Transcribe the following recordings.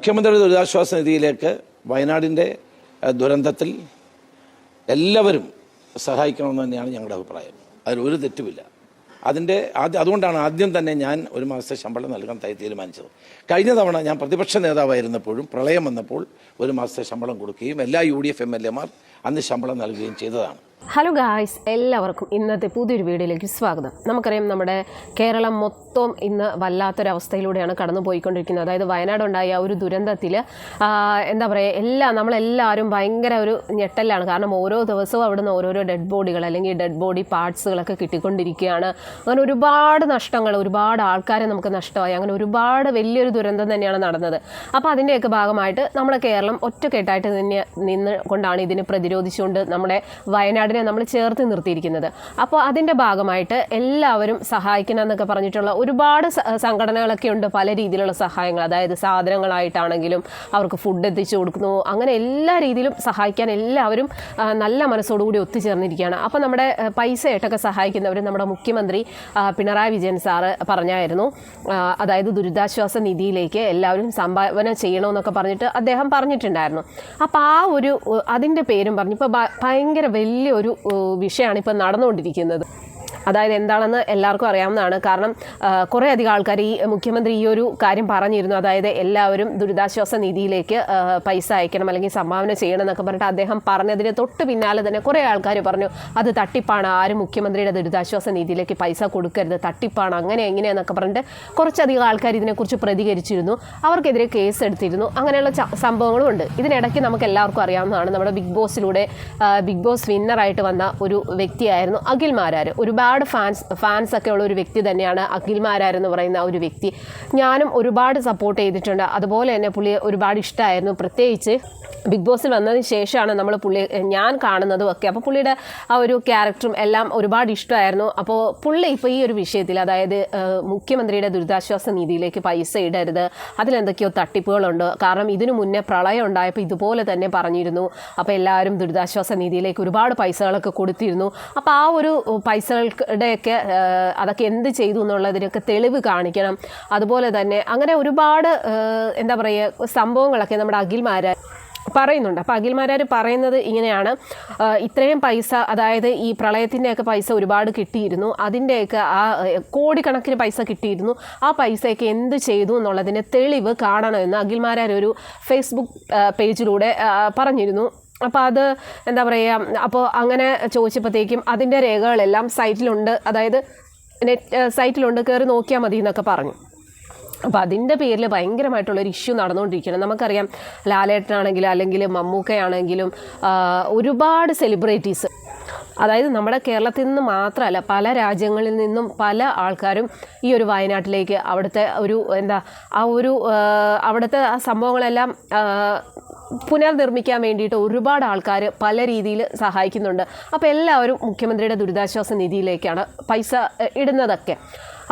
മുഖ്യമന്ത്രിയുടെ ദുരിതാശ്വാസ നിധിയിലേക്ക് വയനാടിന്റെ ദുരന്തത്തിൽ എല്ലാവരും സഹായിക്കണമെന്ന് തന്നെയാണ് ഞങ്ങളുടെ അഭിപ്രായം. അതിലൊരു തെറ്റുമില്ല. അതിന്റെ ആദ്യം അതുകൊണ്ടാണ് ആദ്യം തന്നെ ഞാൻ ഒരു മാസത്തെ ശമ്പളം നൽകാൻ തീരുമാനിച്ചത്. കഴിഞ്ഞ തവണ ഞാൻ പ്രതിപക്ഷ നേതാവായിരുന്നപ്പോഴും പ്രളയം വന്നപ്പോൾ ഒരു മാസത്തെ ശമ്പളം കൊടുക്കുകയും എല്ലാ U D F M L എമാർ അന്ന് ശമ്പളം നൽകുകയും ചെയ്തതാണ്. ഹലോ ഗായ്സ് എല്ലാവർക്കും ഇന്നത്തെ പുതിയൊരു വീഡിയോയിലേക്ക് സ്വാഗതം. നമുക്കറിയാം നമ്മുടെ കേരളം മൊത്തം ഇന്ന് വല്ലാത്തൊരവസ്ഥയിലൂടെയാണ് കടന്നു പോയിക്കൊണ്ടിരിക്കുന്നത് അതായത് വയനാടുണ്ടായ ഒരു ദുരന്തത്തിൽ എന്താ പറയുക എല്ലാ നമ്മളെല്ലാവരും ഭയങ്കര ഒരു ഞെട്ടലാണ്. കാരണം ഓരോ ദിവസവും അവിടുന്ന് ഓരോരോ ഡെഡ് ബോഡികൾ അല്ലെങ്കിൽ ഡെഡ് ബോഡി പാർട്സുകളൊക്കെ കിട്ടിക്കൊണ്ടിരിക്കുകയാണ്. അങ്ങനെ ഒരുപാട് നഷ്ടങ്ങൾ ഒരുപാട് ആൾക്കാരെ നമുക്ക് നഷ്ടമായി. അങ്ങനെ ഒരുപാട് വലിയൊരു ദുരന്തം തന്നെയാണ് നടന്നത്. അപ്പോൾ അതിന്റെയൊക്കെ ഭാഗമായിട്ട് നമ്മുടെ കേരളം ഒറ്റക്കെട്ടായിട്ട് തന്നെ നിന്ന് കൊണ്ടാണ് ഇതിനെ പ്രതിരോധിച്ചുകൊണ്ട് നമ്മുടെ വയനാടിനെ നമ്മൾ ചേർത്ത് നിർത്തിയിരിക്കുന്നത്. അപ്പോൾ അതിന്റെ ഭാഗമായിട്ട് എല്ലാവരും സഹായിക്കണം എന്നൊക്കെ പറഞ്ഞിട്ടുള്ള ഒരുപാട് സംഘടനകളൊക്കെ ഉണ്ട് പല രീതിയിലുള്ള സഹായങ്ങൾ. അതായത് സാധനങ്ങളായിട്ടാണെങ്കിലും അവർക്ക് ഫുഡ് എത്തിച്ചു കൊടുക്കുന്നു. അങ്ങനെ എല്ലാ രീതിയിലും സഹായിക്കാൻ എല്ലാവരും നല്ല മനസ്സോടുകൂടി ഒത്തുചേർന്നിരിക്കുകയാണ്. അപ്പോൾ നമ്മുടെ പൈസയായിട്ടൊക്കെ സഹായിക്കുന്നവർ നമ്മുടെ മുഖ്യമന്ത്രി പിണറായി വിജയൻ സാറ് പറഞ്ഞായിരുന്നു. അതായത് ദുരിതാശ്വാസ നിധിയിലേക്ക് എല്ലാവരും സംഭാവന ചെയ്യണമെന്നൊക്കെ പറഞ്ഞിട്ട് അദ്ദേഹം പറഞ്ഞിട്ടുണ്ടായിരുന്നു. അപ്പോൾ ആ ഒരു അതിന്റെ പേരും പറഞ്ഞു. ഇപ്പോൾ ഭയങ്കര വലിയൊരു ഉ, വിഷയമാണ് ഇപ്പോൾ നടന്നുകൊണ്ടിരിക്കുന്നത്. അതായത് എന്താണെന്ന് എല്ലാവർക്കും അറിയാവുന്നതാണ്. കാരണം കുറേ അധികം ആൾക്കാർ ഈ മുഖ്യമന്ത്രി ഈ ഒരു കാര്യം പറഞ്ഞിരുന്നു. അതായത് എല്ലാവരും ദുരിതാശ്വാസ നിധിയിലേക്ക് പൈസ അയക്കണം അല്ലെങ്കിൽ സംഭാവന ചെയ്യണം എന്നൊക്കെ പറഞ്ഞിട്ട് അദ്ദേഹം പറഞ്ഞതിന് തൊട്ട് പിന്നാലെ തന്നെ കുറേ ആൾക്കാർ പറഞ്ഞു അത് തട്ടിപ്പാണ്. ആരും മുഖ്യമന്ത്രിയുടെ ദുരിതാശ്വാസ നിധിയിലേക്ക് പൈസ കൊടുക്കരുത്. തട്ടിപ്പാണ്. അങ്ങനെ എങ്ങനെയെന്നൊക്കെ പറഞ്ഞിട്ട് കുറച്ചധികം ആൾക്കാർ ഇതിനെക്കുറിച്ച് പ്രതികരിച്ചിരുന്നു. അവർക്കെതിരെ കേസ് എടുത്തിരുന്നു. അങ്ങനെയുള്ള സംഭവങ്ങളും ഉണ്ട്. ഇതിനിടയ്ക്ക് നമുക്ക് എല്ലാവർക്കും അറിയാവുന്നതാണ്. നമ്മുടെ ബിഗ് ബോസിലൂടെ ബിഗ് ബോസ് വിന്നറായിട്ട് വന്ന ഒരു വ്യക്തിയായിരുന്നു അഖിൽ മാരാർ ഒരുപാട് ഫാൻസ് ഫാൻസ് ഒക്കെ ഉള്ള ഒരു വ്യക്തി തന്നെയാണ് അഖിൽ മാരാർ എന്ന് പറയുന്ന ഒരു വ്യക്തി. ഞാനും ഒരുപാട് സപ്പോർട്ട് ചെയ്തിട്ടുണ്ട്. അതുപോലെ തന്നെ പുള്ളി ഒരുപാട് ഇഷ്ടമായിരുന്നു പ്രത്യേകിച്ച് ബിഗ് ബോസിൽ വന്നതിന് ശേഷമാണ് നമ്മൾ പുള്ളി ഞാൻ കാണുന്നതും ഒക്കെ. അപ്പോൾ പുള്ളിയുടെ ആ ഒരു ക്യാരക്ടറും എല്ലാം ഒരുപാട് ഇഷ്ടമായിരുന്നു. അപ്പോൾ പുള്ളി ഇപ്പോൾ ഈ ഒരു വിഷയത്തിൽ അതായത് മുഖ്യമന്ത്രിയുടെ ദുരിതാശ്വാസ നിധിയിലേക്ക് പൈസ ഇടരുത് അതിലെന്തൊക്കെയോ തട്ടിപ്പുകളുണ്ട്. കാരണം ഇതിനു മുന്നേ പ്രളയം ഉണ്ടായപ്പോൾ ഇതുപോലെ തന്നെ പറഞ്ഞിരുന്നു. അപ്പോൾ എല്ലാവരും ദുരിതാശ്വാസ നിധിയിലേക്ക് ഒരുപാട് പൈസകളൊക്കെ കൊടുത്തിരുന്നു. അപ്പോൾ ആ ഒരു പൈസകളുടെയൊക്കെ ആ, അതൊക്കെ എന്ത് ചെയ്തു എന്നുള്ളതിനൊക്കെ തെളിവ് കാണിക്കണം. അതുപോലെ തന്നെ അങ്ങനെ ഒരുപാട് എന്താ പറയുക സംഭവങ്ങളൊക്കെ നമ്മുടെ അഖിൽമാര് പറയുന്നുണ്ട്. അപ്പോൾ അഖിൽമാരാർ പറയുന്നത് ഇങ്ങനെയാണ്. ഇത്രയും പൈസ അതായത് ഈ പ്രളയത്തിന്റെയൊക്കെ പൈസ ഒരുപാട് കിട്ടിയിരുന്നു. അതിന്റെയൊക്കെ ആ കോടിക്കണക്കിന് പൈസ കിട്ടിയിരുന്നു. ആ പൈസയൊക്കെ എന്ത് ചെയ്തു എന്നുള്ളതിന്റെ തെളിവ് കാണണമെന്ന് അഖിൽമാരാർ ഒരു ഫേസ്ബുക്ക് പേജിലൂടെ പറഞ്ഞിരുന്നു. അപ്പോൾ അത് എന്താ പറയുക അപ്പോൾ അങ്ങനെ ചോദിച്ചപ്പോഴത്തേക്കും അതിന്റെ രേഖകളെല്ലാം സൈറ്റിലുണ്ട് അതായത് നെറ്റ് സൈറ്റിലുണ്ട് കയറി നോക്കിയാൽ മതി എന്നൊക്കെ പറഞ്ഞു. അപ്പോൾ അതിന്റെ പേരിൽ ഭയങ്കരമായിട്ടുള്ളൊരു ഇഷ്യൂ നടന്നുകൊണ്ടിരിക്കുകയാണ്. നമുക്കറിയാം ലാലേട്ടനാണെങ്കിലും അല്ലെങ്കിൽ മമ്മൂക്കയാണെങ്കിലും ഒരുപാട് സെലിബ്രിറ്റീസ് അതായത് നമ്മുടെ കേരളത്തിൽ നിന്ന് മാത്രമല്ല പല രാജ്യങ്ങളിൽ നിന്നും പല ആൾക്കാരും ഈ ഒരു വയനാട്ടിലേക്ക് അവിടുത്തെ ഒരു എന്താ ആ ഒരു അവിടുത്തെ സംഭവങ്ങളെല്ലാം പുനർനിർമ്മിക്കാൻ വേണ്ടിയിട്ട് ഒരുപാട് ആൾക്കാർ പല രീതിയിൽ സഹായിക്കുന്നുണ്ട്. അപ്പോൾ എല്ലാവരും മുഖ്യമന്ത്രിയുടെ ദുരിതാശ്വാസ നിധിയിലേക്കാണ് പൈസ ഇടുന്നതൊക്കെ.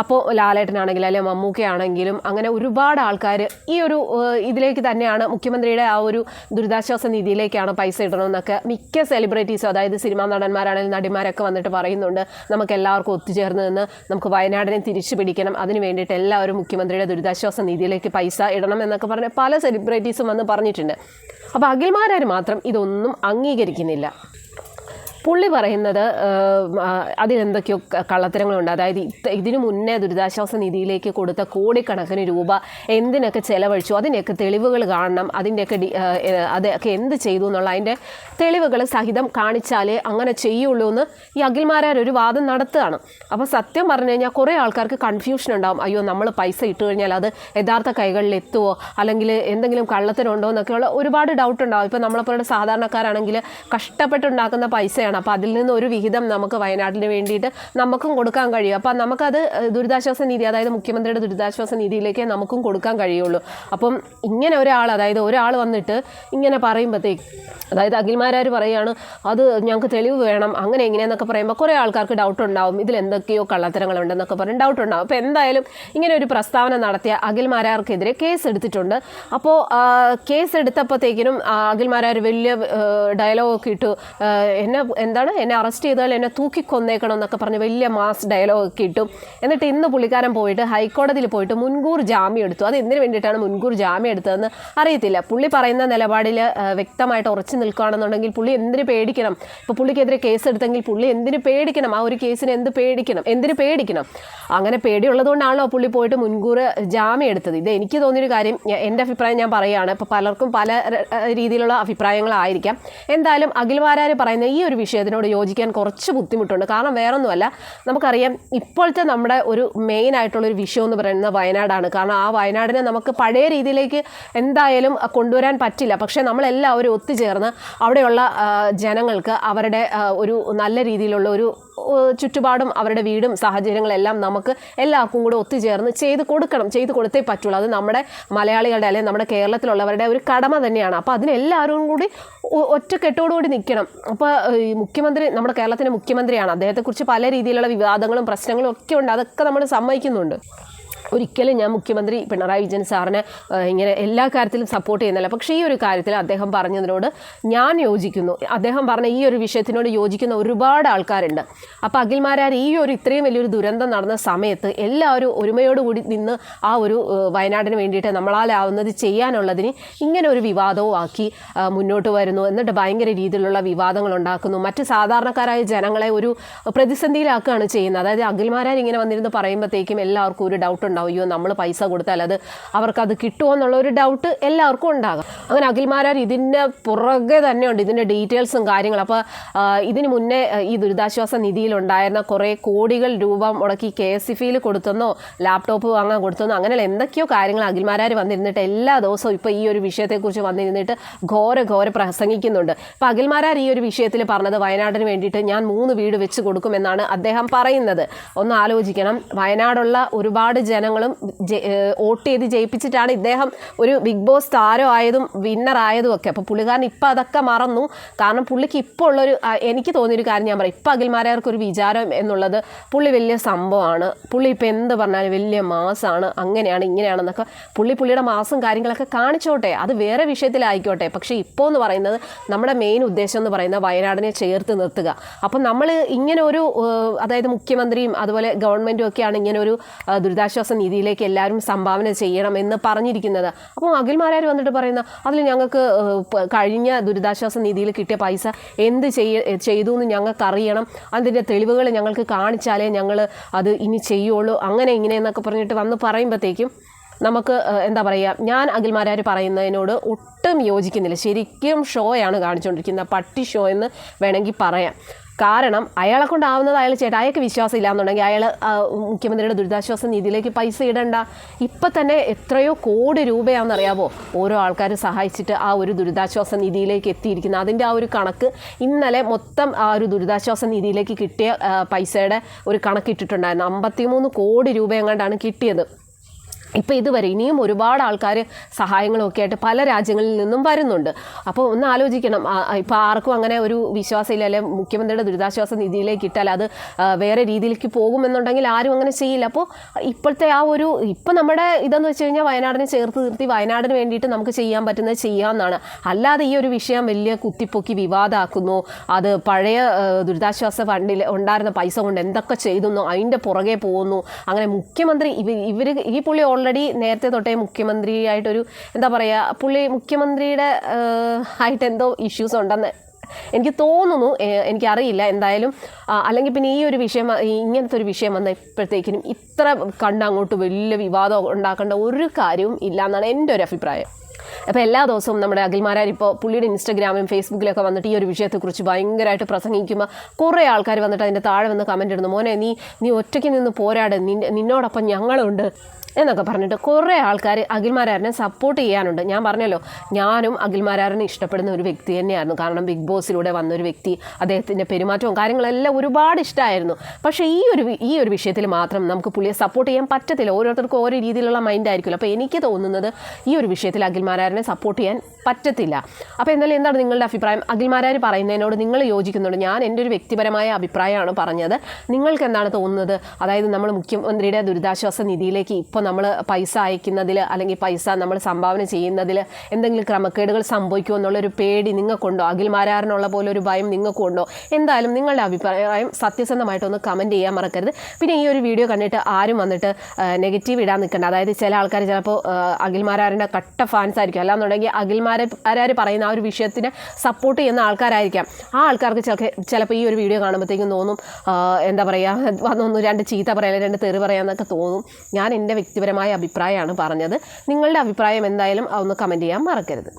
അപ്പോൾ ലാലേട്ടനാണെങ്കിലും അല്ലെങ്കിൽ മമ്മൂക്കയാണെങ്കിലും അങ്ങനെ ഒരുപാട് ആൾക്കാർ ഈ ഒരു ഇതിലേക്ക് തന്നെയാണ് മുഖ്യമന്ത്രിയുടെ ആ ഒരു ദുരിതാശ്വാസ നിധിയിലേക്കാണ് പൈസ ഇടണമെന്നൊക്കെ മിക്ക സെലിബ്രിറ്റീസും അതായത് സിനിമാ നടന്മാരാണെങ്കിലും നടിമാരൊക്കെ വന്നിട്ട് പറയുന്നുണ്ട്. നമുക്ക് എല്ലാവർക്കും ഒത്തുചേർന്ന് നിന്ന് നമുക്ക് വയനാടിനെ തിരിച്ചു പിടിക്കണം. അതിന് വേണ്ടിയിട്ട് എല്ലാവരും മുഖ്യമന്ത്രിയുടെ ദുരിതാശ്വാസ നിധിയിലേക്ക് പൈസ ഇടണം എന്നൊക്കെ പറഞ്ഞ് പല സെലിബ്രിറ്റീസും വന്ന് പറഞ്ഞിട്ടുണ്ട്. അപ്പോൾ അഖിൽമാരാർ മാത്രം ഇതൊന്നും അംഗീകരിക്കുന്നില്ല. പുള്ളി പറയുന്നത് അതിനെന്തൊക്കെയോ കള്ളത്തരങ്ങളുണ്ട്. അതായത് ഇതിനു മുന്നേ ദുരിതാശ്വാസ നിധിയിലേക്ക് കൊടുത്ത കോടിക്കണക്കിന് രൂപ എന്തിനൊക്കെ ചെലവഴിച്ചു അതിന്റെയൊക്കെ തെളിവുകൾ കാണണം അതിന്റെയൊക്കെ അതൊക്കെ എന്ത് ചെയ്തു എന്നുള്ള അതിന്റെ തെളിവുകൾ സഹിതം കാണിച്ചാലേ അങ്ങനെ ചെയ്യുള്ളൂ എന്ന് ഈ അഖിൽമാരാർ ഒരു വാദം നടത്തുകയാണ്. അപ്പോൾ സത്യം പറഞ്ഞു കഴിഞ്ഞാൽ കുറേ ആൾക്കാർക്ക് കൺഫ്യൂഷൻ ഉണ്ടാവും. അയ്യോ നമ്മൾ പൈസ ഇട്ട് കഴിഞ്ഞാൽ അത് യഥാർത്ഥ കൈകളിൽ എത്തുമോ അല്ലെങ്കിൽ എന്തെങ്കിലും കള്ളത്തരമുണ്ടോ എന്നൊക്കെയുള്ള ഒരുപാട് ഡൗട്ട് ഉണ്ടാവും. ഇപ്പോൾ നമ്മളെപ്പോലുള്ള സാധാരണക്കാരാണെങ്കിൽ കഷ്ടപ്പെട്ടുണ്ടാക്കുന്ന പൈസയാണ് അപ്പോൾ അതിൽ നിന്ന് ഒരു വിഹിതം നമുക്ക് വയനാട്ടിന് വേണ്ടിയിട്ട് നമുക്കും കൊടുക്കാൻ കഴിയും. അപ്പോൾ നമുക്കത് ദുരിതാശ്വാസ നിധി അതായത് മുഖ്യമന്ത്രിയുടെ ദുരിതാശ്വാസ നിധിയിലേക്ക് നമുക്കും കൊടുക്കാൻ കഴിയുള്ളൂ. അപ്പം ഇങ്ങനെ ഒരാൾ അതായത് ഒരാൾ വന്നിട്ട് ഇങ്ങനെ പറയുമ്പോഴത്തേക്ക് അതായത് അഖിൽമാരാർ പറയുകയാണ് അത് ഞങ്ങൾക്ക് തെളിവ് വേണം അങ്ങനെ എങ്ങനെയെന്നൊക്കെ പറയുമ്പോൾ കുറേ ആൾക്കാർക്ക് ഡൗട്ട് ഉണ്ടാവും. ഇതിൽ എന്തൊക്കെയോ കള്ളത്തരങ്ങളുണ്ടെന്നൊക്കെ പറഞ്ഞ് ഡൗട്ട് ഉണ്ടാവും. അപ്പോൾ എന്തായാലും ഇങ്ങനെ ഒരു പ്രസ്താവന നടത്തിയ അഖിൽമാരാർക്കെതിരെ കേസ് എടുത്തിട്ടുണ്ട്. അപ്പോൾ കേസ് എടുത്തപ്പോഴത്തേക്കിനും അഖിൽമാരാർ വലിയ ഡയലോഗൊക്കെ ഇട്ടു. എന്നെ എന്താണ്? എന്നെ അറസ്റ്റ് ചെയ്താൽ എന്നെ തൂക്കിക്കൊന്നേക്കണം എന്നൊക്കെ പറഞ്ഞ് വലിയ മാസ് ഡയലോഗ് ഒക്കെ ഇട്ടു. എന്നിട്ട് ഇന്ന് പുള്ളിക്കാരൻ പോയിട്ട് ഹൈക്കോടതിയിൽ പോയിട്ട് മുൻകൂർ ജാമ്യം എടുത്തു. അത് എന്തിനു വേണ്ടിയിട്ടാണ് മുൻകൂർ ജാമ്യം എടുത്തതെന്ന് അറിയത്തില്ല. പുള്ളി പറയുന്ന നിലപാടിൽ വ്യക്തമായിട്ട് ഉറച്ചു നിൽക്കുകയാണെന്നുണ്ടെങ്കിൽ പുള്ളി എന്തിനു പേടിക്കണം? ഇപ്പോൾ പുള്ളിക്കെതിരെ കേസ് എടുത്തെങ്കിൽ പുള്ളി എന്തിനു പേടിക്കണം? ആ ഒരു കേസിന് എന്ത് പേടിക്കണം? എന്തിനു പേടിക്കണം? അങ്ങനെ പേടിയുള്ളതുകൊണ്ടാണല്ലോ പുള്ളി പോയിട്ട് മുൻകൂർ ജാമ്യം എടുത്തത്. ഇത് എനിക്ക് തോന്നിയൊരു കാര്യം എന്റെ അഭിപ്രായം ഞാൻ പറയുകയാണ്. ഇപ്പോൾ പലർക്കും പല രീതിയിലുള്ള അഭിപ്രായങ്ങളായിരിക്കാം. എന്തായാലും അഖിൽ വാരാർ പറയുന്ന ഈ ഒരു വിഷയത്തിനോട് യോജിക്കാൻ കുറച്ച് ബുദ്ധിമുട്ടുണ്ട്. കാരണം വേറൊന്നുമല്ല നമുക്കറിയാം ഇപ്പോഴത്തെ നമ്മുടെ ഒരു മെയിൻ ആയിട്ടുള്ള ഒരു വിഷയം എന്ന് പറയുന്നത് വയനാടാണ്. കാരണം ആ വയനാടിനെ നമുക്ക് പഴയ രീതിയിലേക്ക് എന്തായാലും കൊണ്ടുവരാൻ പറ്റില്ല. പക്ഷേ നമ്മളെല്ലാവരും ഒത്തുചേർന്ന് അവിടെയുള്ള ജനങ്ങൾക്ക് അവരുടെ ഒരു നല്ല രീതിയിലുള്ള ഒരു ചുറ്റുപാടും അവരുടെ വീടും സാഹചര്യങ്ങളെല്ലാം നമുക്ക് എല്ലാവർക്കും കൂടെ ഒത്തുചേർന്ന് ചെയ്ത് കൊടുക്കണം ചെയ്ത് കൊടുത്തേ പറ്റുള്ളൂ. അത് നമ്മുടെ മലയാളികളുടെ അല്ലെങ്കിൽ നമ്മുടെ കേരളത്തിലുള്ളവരുടെ ഒരു കടമ തന്നെയാണ്. അപ്പോൾ അതിനെല്ലാവരും കൂടി ഒറ്റക്കെട്ടോടുകൂടി നിൽക്കണം. അപ്പോൾ ഈ മുഖ്യമന്ത്രി നമ്മുടെ കേരളത്തിന്റെ മുഖ്യമന്ത്രിയാണ്. അദ്ദേഹത്തെക്കുറിച്ച് പല രീതിയിലുള്ള വിവാദങ്ങളും പ്രശ്നങ്ങളും ഒക്കെ ഉണ്ട്. അതൊക്കെ നമ്മൾ സമ്മതിക്കുന്നുണ്ട്. ഒരിക്കലും ഞാൻ മുഖ്യമന്ത്രി പിണറായി വിജയൻ സാറിനെ ഇങ്ങനെ എല്ലാ കാര്യത്തിലും സപ്പോർട്ട് ചെയ്യുന്നില്ല. പക്ഷേ ഈ ഒരു കാര്യത്തിൽ അദ്ദേഹം പറഞ്ഞതിനോട് ഞാൻ യോജിക്കുന്നു. അദ്ദേഹം പറഞ്ഞ ഈ ഒരു വിഷയത്തിനോട് യോജിക്കുന്ന ഒരുപാട് ആൾക്കാരുണ്ട്. അപ്പോൾ അഖിൽമാരാർ ഈ ഒരു ഇത്രയും വലിയൊരു ദുരന്തം നടന്ന സമയത്ത് എല്ലാവരും ഒരുമയോടുകൂടി നിന്ന് ആ ഒരു വയനാടിന് വേണ്ടിയിട്ട് നമ്മളാലാവുന്നത് ചെയ്യാനുള്ളതിന് ഇങ്ങനെ ഒരു വിവാദവും ആക്കി മുന്നോട്ട് വരുന്നു. എന്നിട്ട് ഭയങ്കര രീതിയിലുള്ള വിവാദങ്ങൾ ഉണ്ടാക്കുന്നു. മറ്റ് സാധാരണക്കാരായ ജനങ്ങളെ ഒരു പ്രതിസന്ധിയിലാക്കുകയാണ് ചെയ്യുന്നത്. അതായത് അഖിൽമാരാർ ഇങ്ങനെ വന്നിരുന്ന് പറയുമ്പോഴത്തേക്കും എല്ലാവർക്കും ഒരു ഡൗട്ട് ഉണ്ടാവും. അയ്യോ നമ്മൾ പൈസ കൊടുത്താൽ അത് അവർക്കത് കിട്ടുമോ എന്നുള്ള ഒരു ഡൗട്ട് എല്ലാവർക്കും ഉണ്ടാകും. അങ്ങനെ അഖിൽമാരാർ ഇതിന്റെ പുറകെ തന്നെയുണ്ട്. ഇതിന്റെ ഡീറ്റെയിൽസും കാര്യങ്ങളും. അപ്പോൾ ഇതിന് മുന്നേ ഈ ദുരിതാശ്വാസ നിധിയിലുണ്ടായിരുന്ന കുറേ കോടികൾ രൂപ മുടക്കി കെ എസ് സിഫിയിൽ കൊടുത്തെന്നോ ലാപ്ടോപ്പ് വാങ്ങാൻ കൊടുത്തെന്നോ അങ്ങനെയുള്ള എന്തൊക്കെയോ കാര്യങ്ങൾ അഖിൽമാരാർ വന്നിരുന്നിട്ട് എല്ലാ ദിവസവും ഇപ്പോൾ ഈ ഒരു വിഷയത്തെക്കുറിച്ച് വന്നിരുന്നിട്ട് ഘോര ഘോര പ്രസംഗിക്കുന്നുണ്ട്. ഇപ്പോൾ അഖിൽമാരാർ ഈ ഒരു വിഷയത്തിൽ പറഞ്ഞത് വയനാടിന് വേണ്ടിയിട്ട് ഞാൻ മൂന്ന് വീട് വെച്ച് കൊടുക്കുമെന്നാണ് അദ്ദേഹം പറയുന്നത്. ഒന്ന് ആലോചിക്കണം. വയനാടുള്ള ഒരുപാട് ജനങ്ങളും വോട്ട് ചെയ്ത് ജയിപ്പിച്ചിട്ടാണ് ഇദ്ദേഹം ഒരു ബിഗ് ബോസ് താരം ആയതും വിന്നർ ആയതും ഒക്കെ. അപ്പോൾ പുള്ളിക്കാരൻ ഇപ്പോൾ അതൊക്കെ മറന്നു. കാരണം പുള്ളിക്ക് ഇപ്പോൾ ഉള്ളൊരു എനിക്ക് തോന്നിയൊരു കാര്യം ഞാൻ പറയാം. ഇപ്പോൾ അഖിൽമാരകർക്ക് ഒരു വിചാരം എന്നുള്ളത് പുള്ളി വലിയ സംഭവമാണ്. പുള്ളി ഇപ്പോൾ എന്ത് പറഞ്ഞാലും വലിയ മാസമാണ് അങ്ങനെയാണ് ഇങ്ങനെയാണെന്നൊക്കെ പുള്ളി പുള്ളിയുടെ മാസം കാര്യങ്ങളൊക്കെ കാണിച്ചോട്ടെ. അത് വേറെ വിഷയത്തിലായിക്കോട്ടെ. പക്ഷേ ഇപ്പോൾ എന്ന് പറയുന്നത് നമ്മുടെ മെയിൻ ഉദ്ദേശം എന്ന് പറയുന്നത് വയനാടിനെ ചേർത്ത് നിർത്തുക. അപ്പം നമ്മൾ ഇങ്ങനെ ഒരു അതായത് മുഖ്യമന്ത്രിയും അതുപോലെ ഗവൺമെന്റും ഒക്കെയാണ് ഇങ്ങനെ ഒരു ദുരിതാശ്വാസ നിധിയിലേക്ക് എല്ലാവരും സംഭാവന ചെയ്യണം എന്ന് പറഞ്ഞിരിക്കുന്നത്. അപ്പോൾ അഖിൽമാരാർ വന്നിട്ട് പറയുന്ന അതിൽ ഞങ്ങൾക്ക് കഴിഞ്ഞ ദുരിതാശ്വാസ നിധിയിൽ കിട്ടിയ പൈസ എന്ത് ചെയ്യ ചെയ്തു എന്ന് ഞങ്ങൾക്ക് അറിയണം അതിന്റെ തെളിവുകൾ ഞങ്ങൾക്ക് കാണിച്ചാലേ ഞങ്ങൾ അത് ഇനി ചെയ്യുള്ളൂ. അങ്ങനെ ഇങ്ങനെ എന്നൊക്കെ പറഞ്ഞിട്ട് വന്ന് പറയുമ്പോഴത്തേക്കും നമുക്ക് എന്താ പറയുക ഞാൻ അഖിൽമാരാർ പറയുന്നതിനോട് ഒട്ടും യോജിക്കുന്നില്ല. ശരിക്കും ഷോയാണ് കാണിച്ചുകൊണ്ടിരിക്കുന്നത് പട്ടി ഷോ എന്ന് വേണമെങ്കിൽ പറയാം. കാരണം അയാളെ കൊണ്ടാവുന്നത് അയാൾ ചേട്ടാ അയാൾക്ക് വിശ്വാസം ഇല്ലാന്നുണ്ടെങ്കിൽ അയാൾ മുഖ്യമന്ത്രിയുടെ ദുരിതാശ്വാസ നിധിയിലേക്ക് പൈസ ഇടണ്ട. ഇപ്പം തന്നെ എത്രയോ കോടി രൂപയാണെന്നറിയാവോ? ഓരോ ആൾക്കാർ സഹായിച്ചിട്ട് ആ ഒരു ദുരിതാശ്വാസ നിധിയിലേക്ക് എത്തിയിരിക്കുന്നത് അതിന്റെ ആ ഒരു കണക്ക് ഇന്നലെ മൊത്തം ആ ഒരു ദുരിതാശ്വാസ നിധിയിലേക്ക് കിട്ടിയ പൈസയുടെ ഒരു കണക്ക് ഇട്ടിട്ടുണ്ടായിരുന്നു അമ്പത്തിമൂന്ന് കോടി രൂപ എങ്ങാണ്ടാണ് കിട്ടിയത്. ഇപ്പോൾ ഇതുവരെ ഇനിയും ഒരുപാട് ആൾക്കാർ സഹായങ്ങളൊക്കെ ആയിട്ട് പല രാജ്യങ്ങളിൽ നിന്നും വരുന്നുണ്ട്. അപ്പോൾ ഒന്ന് ആലോചിക്കണം. ഇപ്പോൾ ആർക്കും അങ്ങനെ ഒരു വിശ്വാസമില്ല അല്ലെ? മുഖ്യമന്ത്രിയുടെ ദുരിതാശ്വാസ നിധിയിലേക്ക് ഇട്ടാൽ അത് വേറെ രീതിയിലേക്ക് പോകുമെന്നുണ്ടെങ്കിൽ ആരും അങ്ങനെ ചെയ്യില്ല. അപ്പോൾ ഇപ്പോഴത്തെ ആ ഒരു ഇപ്പം നമ്മുടെ ഇതെന്ന് വെച്ച് കഴിഞ്ഞാൽ വയനാടിനെ ചേർത്ത് നിർത്തി വയനാടിന് വേണ്ടിയിട്ട് നമുക്ക് ചെയ്യാൻ പറ്റുന്നത് ചെയ്യാമെന്നാണ് അല്ലാതെ ഈ ഒരു വിഷയം വലിയ കുത്തിപ്പൊക്കി വിവാദമാക്കുന്നു. അത് പഴയ ദുരിതാശ്വാസ ഫണ്ടിൽ ഉണ്ടായിരുന്ന പൈസ കൊണ്ട് എന്തൊക്കെ ചെയ്തു അതിന്റെ പുറകെ പോകുന്നു. അങ്ങനെ മുഖ്യമന്ത്രി ഇവർ ഇവർ ഈ പുള്ളി ഓൾറെഡി നേരത്തെ തൊട്ടേ മുഖ്യമന്ത്രിയായിട്ടൊരു എന്താ പറയുക പുള്ളി മുഖ്യമന്ത്രിയുടെ ആയിട്ട് എന്തോ ഇഷ്യൂസ് ഉണ്ടെന്ന് എനിക്ക് തോന്നുന്നു. എനിക്കറിയില്ല എന്തായാലും. അല്ലെങ്കിൽ പിന്നെ ഈ ഒരു വിഷയം ഇങ്ങനത്തെ ഒരു വിഷയം വന്ന ഇപ്പോഴത്തേക്കിനും ഇത്ര കണ്ട് അങ്ങോട്ട് വലിയ വിവാദം ഉണ്ടാക്കേണ്ട ഒരു കാര്യവും ഇല്ല എന്നാണ് എന്റെ ഒരു അഭിപ്രായം. അപ്പോൾ എല്ലാ ദിവസവും നമ്മുടെ അഖിൽമാരാർ ഇപ്പോൾ പുള്ളിയുടെ ഇൻസ്റ്റാഗ്രാമിലും ഫേസ്ബുക്കിലൊക്കെ വന്നിട്ട് ഈ ഒരു വിഷയത്തെക്കുറിച്ച് ഭയങ്കരമായിട്ട് പ്രസംഗിക്കുമ്പോൾ കുറേ ആൾക്കാർ വന്നിട്ട് അതിന്റെ താഴെ വന്ന് കമന്റ് ഇടുന്നു. മോനെ നീ നീ ഒറ്റയ്ക്ക് നിന്ന് പോരാട്. നിന്റെ നിന്നോടൊപ്പം ഞങ്ങളുണ്ട്. എന്നൊക്കെ പറഞ്ഞിട്ട് കുറേ ആൾക്കാർ അഖിൽമാരാറിനെ സപ്പോർട്ട് ചെയ്യാനുണ്ട്. ഞാൻ പറഞ്ഞല്ലോ ഞാനും അഖിൽമാരാറിനെ ഇഷ്ടപ്പെടുന്ന ഒരു വ്യക്തി തന്നെയായിരുന്നു. കാരണം ബിഗ് ബോസിലൂടെ വന്നൊരു വ്യക്തി അദ്ദേഹത്തിന്റെ പെരുമാറ്റവും കാര്യങ്ങളെല്ലാം ഒരുപാട് ഇഷ്ടമായിരുന്നു പക്ഷേ ഈ ഒരു ഈ ഒരു വിഷയത്തിൽ മാത്രം നമുക്ക് പുള്ളിയെ സപ്പോർട്ട് ചെയ്യാൻ പറ്റത്തില്ല. ഓരോരുത്തർക്കും ഓരോ രീതിയിലുള്ള മൈൻഡ് ആയിരിക്കുമല്ലോ. അപ്പോൾ എനിക്ക് തോന്നുന്നത് ഈ ഒരു വിഷയത്തിൽ അഖിൽമാരാറിനെ അഖിൽമാരാറിനെ സപ്പോർട്ട് ചെയ്യാൻ പറ്റത്തില്ല. അപ്പോൾ എന്തായാലും എന്താണ് നിങ്ങളുടെ അഭിപ്രായം? അഖിൽമാരാർ പറയുന്നതിനോട് നിങ്ങൾ യോജിക്കുന്നുണ്ട്? ഞാൻ എന്റെ ഒരു വ്യക്തിപരമായ അഭിപ്രായമാണ് പറഞ്ഞത്. നിങ്ങൾക്ക് എന്താണ് തോന്നുന്നത്? അതായത് നമ്മൾ മുഖ്യമന്ത്രിയുടെ ദുരിതാശ്വാസ നിധിയിലേക്ക് ഇപ്പോൾ നമ്മൾ പൈസ അയക്കുന്നതിൽ അല്ലെങ്കിൽ പൈസ നമ്മൾ സംഭാവന ചെയ്യുന്നതിൽ എന്തെങ്കിലും ക്രമക്കേടുകൾ സംഭവിക്കുമോ എന്നുള്ളൊരു പേടി നിങ്ങൾക്കുണ്ടോ? അഖിൽമാരാറിനുള്ള പോലെ ഒരു ഭയം നിങ്ങൾക്കുണ്ടോ? എന്തായാലും നിങ്ങളുടെ അഭിപ്രായം സത്യസന്ധമായിട്ടൊന്ന് കമന്റ് ചെയ്യാൻ മറക്കരുത്. പിന്നെ ഈ ഒരു വീഡിയോ കണ്ടിട്ട് ആരും വന്നിട്ട് നെഗറ്റീവ് ഇടാൻ നിൽക്കേണ്ട. അതായത് ചില ആൾക്കാർ ചിലപ്പോൾ അഖിൽമാരാറിന്റെ കട്ട ഫാൻസ് ആയിരിക്കും. അല്ലാന്നുണ്ടെങ്കിൽ അഖിൽമാരെ ആരാര് പറയുന്ന ആ ഒരു വിഷയത്തിന് സപ്പോർട്ട് ചെയ്യുന്ന ആൾക്കാരായിരിക്കാം. ആ ആൾക്കാർക്ക് ചിലപ്പോൾ ഈ ഒരു വീഡിയോ കാണുമ്പോഴത്തേക്കും തോന്നും എന്താ പറയുക വന്നൊന്ന് രണ്ട് ചീത്ത പറയാൻ രണ്ട് തെറി പറയാമെന്നൊക്കെ തോന്നും. ഞാൻ എന്റെ വ്യക്തിപരമായ അഭിപ്രായമാണ് പറഞ്ഞത്. നിങ്ങളുടെ അഭിപ്രായം എന്തായാലും ഒന്ന് കമന്റ് ചെയ്യാൻ മറക്കരുത്.